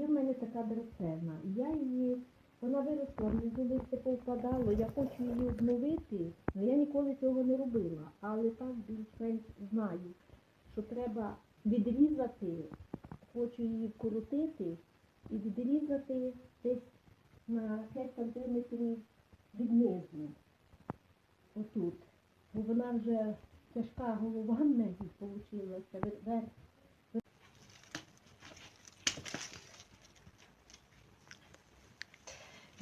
Є в мене така драцена. Я її, вона виросла, внизу листя повпадало, я хочу її обновити, але я ніколи цього не робила. Але так більш-менш знаю, що треба відрізати, хочу її вкоротити і відрізати десь на 5 сантиметрів від низу. Отут. Бо вона вже тяжка голова в неї вийшла, верх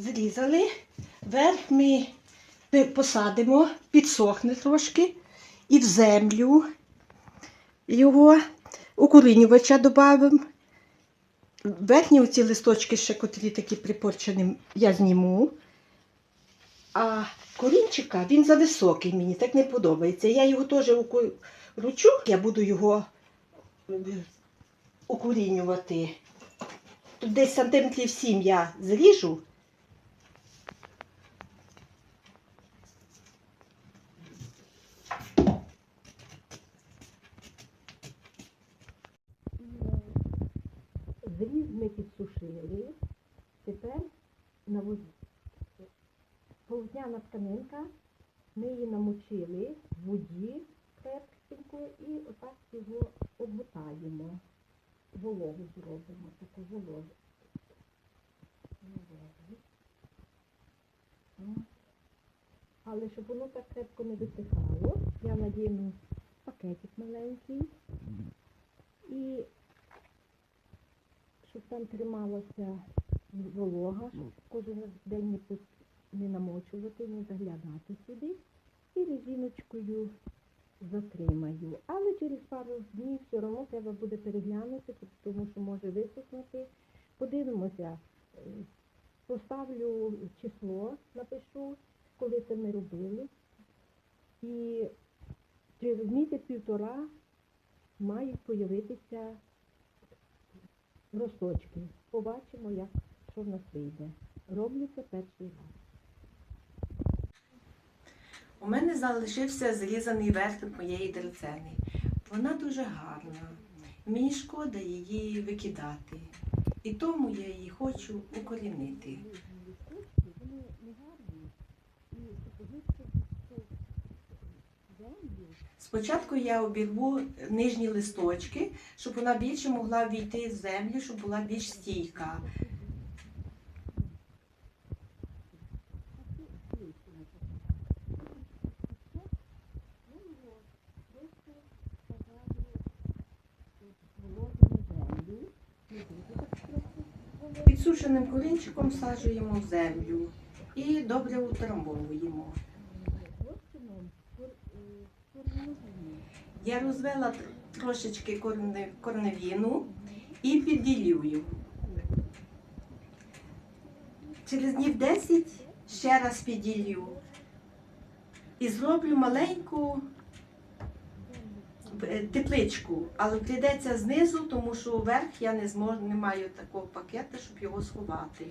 Зрізали. Верх ми посадимо, підсохне трошки і в землю його укорінювача додамо. Верхні оці листочки, ще котрі такі припорчені, я зніму. А корінчика він зависокий мені, так не подобається. Я його теж укоручу, я буду його е, укорінювати. Тут десь сантиметрів 7 я зріжу. Зріз ми підсушили. Тепер на воз... полотняна тканинка. Ми її намочили в воді крепкенько і отак його обмотаємо. Вологу зробимо, таку вологу. Вологу. Але щоб воно так крепко не висихало, я надіну пакетик маленький і щоб там трималася волога, щоб кожен день не, пус- не намочувати, не заглядати сюди. І резиночкою затримаю. Але через пару днів все одно треба буде переглянути, тому що може висохнути. Подивимося, е, поставлю число, напишу, коли це ми робили. І через місяць-півтора мають появитися росточки. Побачимо, як що в нас вийде. Роблю це перший раз. У мене залишився зрізаний верх моєї драцени. Вона дуже гарна. Мені шкода її викидати. І тому я її хочу укорінити. Спочатку я обірву нижні листочки, щоб вона більше могла війти в землю, щоб була більш стійка. Підсушеним корінчиком саджуємо в землю і добре утрамбовуємо. Я розвела трошечки корне- корневіну і підділюю. Через днів 10 ще раз підділю. І зроблю маленьку е, тепличку, але прийдеться знизу, тому що вверх я не зможу, не маю такого пакета, щоб його сховати.